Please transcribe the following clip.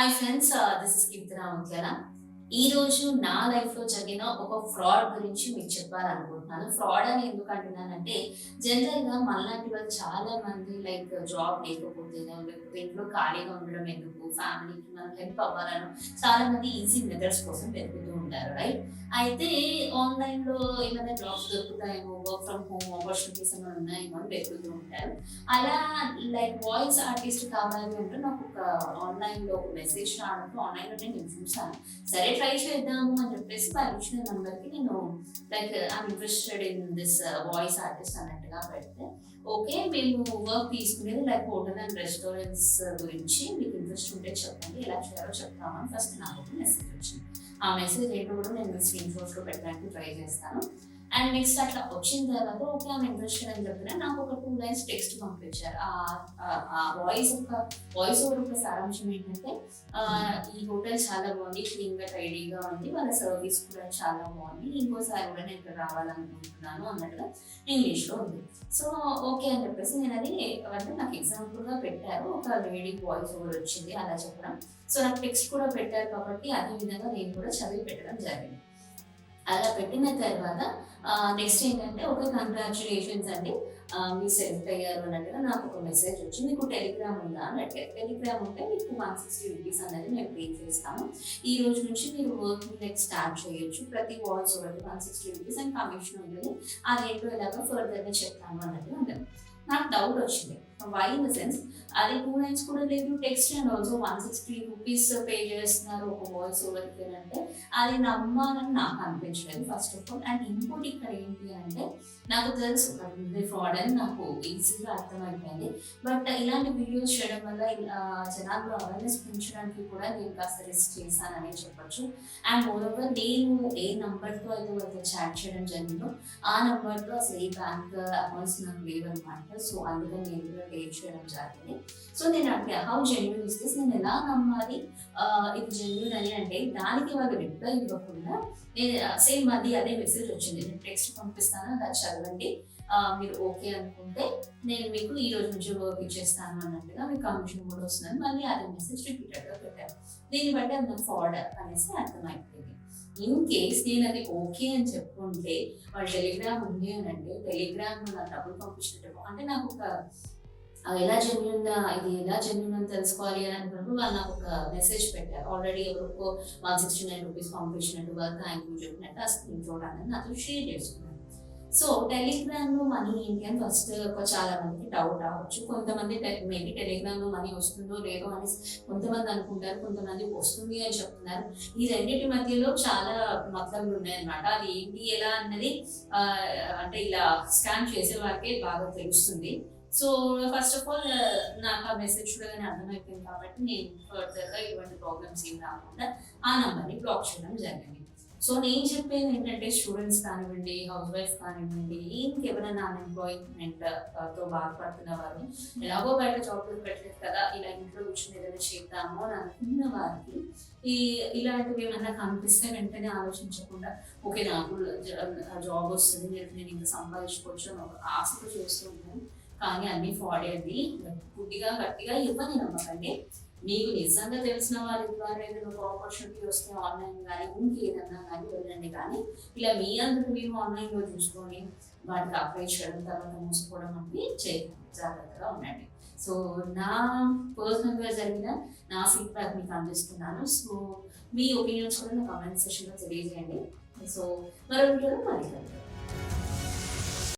Hi friends, uh, this is Kirtana Mukyala. ఈ రోజు నా లైఫ్లో జరిగిన ఒక ఫ్రాడ్ గురించి మీకు చెప్పాలనుకుంటున్నాను. ఫ్రాడ్ అని ఎందుకు అంటున్నానంటే జనరల్గా మనలాంటి వాళ్ళు చాలా మంది లైక్ జాబ్ లేకపోతేనో లేకపోతే ఇంట్లో ఖాళీగా ఉండడం ఎందుకు ఫ్యామిలీకి మనం హెల్ప్ అవ్వాలను చాలా మంది ఈజీ మెథడ్స్ కోసం వెతుకుతూ ఉంటారు రైట్ అయితే ఆన్లైన్లో ఏమైనా జాబ్స్ దొరుకుతాయేమో వర్క్ ఫ్రమ్ హోమ్ ఆపర్చునిటీస్ ఏమైనా ఉన్నాయేమో అని వెతుకుతూ ఉంటారు. అలా లైక్ వాయిస్ ఆర్టిస్ట్ కావాలి అంటే నాకు ఒక ఆన్లైన్లో ఒక మెసేజ్ రావడంతో ఆన్లైన్లో నేను చూసాను సరే ట్రై చేద్దాము అని చెప్పేసి వాళ్ళు ఇచ్చిన నెంబర్కి నేను like I'm interested in this voice artist అన్నట్టుగా పెడితే ఓకే మేము వర్క్ తీసుకునేది లైక్ హోటల్ అండ్ రెస్టారెంట్స్ గురించి మీకు ఇంట్రెస్ట్ ఉంటే చెప్పండి ఎలా చేయాలో చెప్తామని ఫస్ట్ నాకు ఒక మెసేజ్ వచ్చింది. ఆ మెసేజ్ ఏంటో కూడా నేను స్క్రీన్ షాట్స్ పెట్టడానికి ట్రై చేస్తాను. అండ్ నెక్స్ట్ అట్లా వచ్చిన తర్వాత ఓకే ఆమె ఇంట్రెస్టెడ్ అని చెప్పిన నాకు ఒక టూ లైన్స్ టెక్స్ట్ పంపించారు. ఆ- వాయిస్ ఒక వాయిస్ ఓవర్ ఒక సారాంశం ఏంటంటే ఈ హోటల్ చాలా బాగుంది క్లీన్గా టైడీగా ఉంది వాళ్ళ సర్వీస్ కూడా చాలా బాగుంది ఇంకోసారి కూడా నేను ఇక్కడ రావాలనుకుంటున్నాను అన్నట్టుగా ఇంగ్లీష్లో ఉంది. సో ఓకే అని చెప్పేసి నేను అది అంటే నాకు ఎగ్జాంపుల్గా పెట్టారు. ఒక లేడీ వాయిస్ ఓవర్ వచ్చింది అలా చెప్పడం. సో నాకు టెక్స్ట్ కూడా పెట్టారు కాబట్టి అదే విధంగా నేను కూడా చదివి పెట్టడం జరిగింది. అలా పెట్టిన తర్వాత నెక్స్ట్ ఏంటంటే ఒక కంగ్రాచులేషన్స్ అండి. మీ సెలెక్ట్ అయ్యారు అన్నట్టుగా నాకు ఒక మెసేజ్ వచ్చి మీకు టెలిగ్రామ్ ఉందా అన్నట్టు టెలిగ్రామ్ ఉంటే మీకు వన్ సిక్స్టీ రూపీస్ అనేది మేము పే చేస్తాము. ఈ రోజు నుంచి మీరు వర్క్ లైక్ స్టార్ట్ చేయొచ్చు. ప్రతి వాల్స్ ఒకటి one sixty rupees and commission ఉంటుంది ఆ అదేంటో ఇలాగా ఫర్దర్గా చెప్తాను అన్నట్టుగా ఉంటుంది నాకు డౌట్ వచ్చింది. వై ఇన్ ద సెన్స్ అది టూ లైన్స్ కూడా లేదు text and also one sixty rupees pay చేస్తున్నారు ఒక వాయిస్ ఓవర్కి అంటే అది నమ్మాలని నాకు అనిపించలేదు ఫస్ట్ ఆఫ్ ఆల్ అండ్ ఇంకోటి ఇక్కడ ఏంటి అంటే నాకు తెలుసు ఫ్రాడ్ అని నాకు ఈజీగా అర్థమైపోయింది. బట్ ఇలాంటి వీడియోస్ చేయడం వల్ల ఆ, జనాల్లో అవేర్నెస్ పెంచడానికి కూడా నేను కాస్త రిస్క్ చేశానని చెప్పొచ్చు. అండ్ మోరోవర్ నేను ఏ నంబర్తో అయితే వాళ్ళతో చాట్ చేయడం జరిగిందో ఆ నంబర్తో అసలు ఏ బ్యాంక్ అకౌంట్స్ నాకు లేవన్నమాట. సో అందుకని నేను కూడా చేయడం జరిగింది సో నేను అడిగా హౌ జెన్యున్ ఇస్ దిస్ నేను ఎలా నమ్మాలి? ఇది జెన్యున్ అని? అంటే దానికి వాళ్ళు రిప్లై ఇవ్వకుండా నేను సేమ్ అది అదే మెసేజ్ వచ్చింది. నేను టెక్స్ట్ పంపిస్తాను అది చదవండి. మీరు ఓకే అనుకుంటే నేను మీకు ఈ రోజు నుంచి వర్క్ ఇచ్చేస్తాను అన్నట్టుగా మీకు కమిషన్ కూడా వస్తుందని మళ్ళీ అదే మెసేజ్ రిపీటెడ్గా పెట్టారు. దీన్ని బట్టి అది నాకు ఫార్డ్ అనేసి అర్థమైపోయింది. ఇన్ కేస్ నేను అది ఓకే అని చెప్పుకుంటే వాళ్ళు టెలిగ్రామ్ ఉంది అని అంటే టెలిగ్రామ్ నాకు డబ్బులు పంపించినట్టు అంటే నాకు ఒక ఎలా జెన్యున్ ఇది ఎలా జెన్యున్ అని తెలుసుకోవాలి అని అనుకున్నప్పుడు వాళ్ళు నాకు ఒక మెసేజ్ పెట్టారు. ఆల్రెడీ ఎవరికో వన్ సిక్స్టీ నైన్ రూపీస్ పంపించినట్టు వాళ్ళు థ్యాంక్ యూ చెప్పినట్టు ఆ స్క్రీన్ షాట్ అనేది నాతో షేర్ చేసుకున్నాను. సో టెలిగ్రామ్లో మనీ ఏంటి అని ఫస్ట్ చాలా మందికి డౌట్ రావచ్చు. కొంతమంది మేబీ టెలిగ్రామ్లో మనీ వస్తుందో లేదో అని కొంతమంది అనుకుంటారు కొంతమంది వస్తుంది అని చెప్తున్నారు. ఈ రెండింటి మధ్యలో చాలా మతలబులు ఉన్నాయన్నమాట. అది ఏంటి ఎలా అన్నది అంటే ఇలా స్కాన్ చేసే వారికే బాగా తెలుస్తుంది. సో ఫస్ట్ ఆఫ్ ఆల్ నాకు ఆ మెసేజ్ చూడగానే అర్థమైపోయింది కాబట్టి నేను ఫర్దర్గా ఇటువంటి ప్రాబ్లమ్స్ ఏం రాకుండా ఆ నెంబర్ని బ్లాక్ చేయడం జరిగింది. సో నేను చెప్పేది ఏంటంటే స్టూడెంట్స్ కానివ్వండి హౌస్ వైఫ్ కానివ్వండి ఇంకెవరైనా అన్ఎంప్లాయ్మెంట్ uh, తో బాధపడుతున్న వారు ఎలాగో బయట జాబ్లు పెట్టలేదు కదా ఇలా ఇంట్లో కూర్చొని ఏదైనా చేద్దాము అని అనుకున్న వారికి ఈ ఇలాంటివి ఏమైనా కనిపిస్తే వెంటనే ఆలోచించకుండా ఓకే నాకు జాబ్ వస్తుంది నేను ఇంకా సంపాదించుకోవచ్చు అని ఒక ఆశతో చూస్తూ ఉంటాను. కానీ అన్ని ఫ్రాడ్ అయ్యింది గుడ్డిగా గట్టిగా ఇవ్వని నమ్మకండి. మీకు నిజంగా తెలిసిన వారి ద్వారా ఏదైనా ఒక ఆపర్చునిటీ వస్తే ఆన్లైన్ కానీ ఇంకేదన్నా కానీ వెళ్ళండి కానీ ఇలా మీ అందరూ మీరు ఆన్లైన్లో చూసుకొని వాటికి అప్లై చేయడం తర్వాత మూసుకోవడం అనేది చేయకండి జాగ్రత్తగా ఉండండి. సో నా పర్సనల్గా జరిగిన నా ఫీడ్బ్యాక్ మీకు అందిస్తున్నాను. సో మీ ఒపీనియన్స్ కూడా నా కామెంట్ సెషన్లో తెలియజేయండి. సో మరో వీడియోలో మళ్ళీ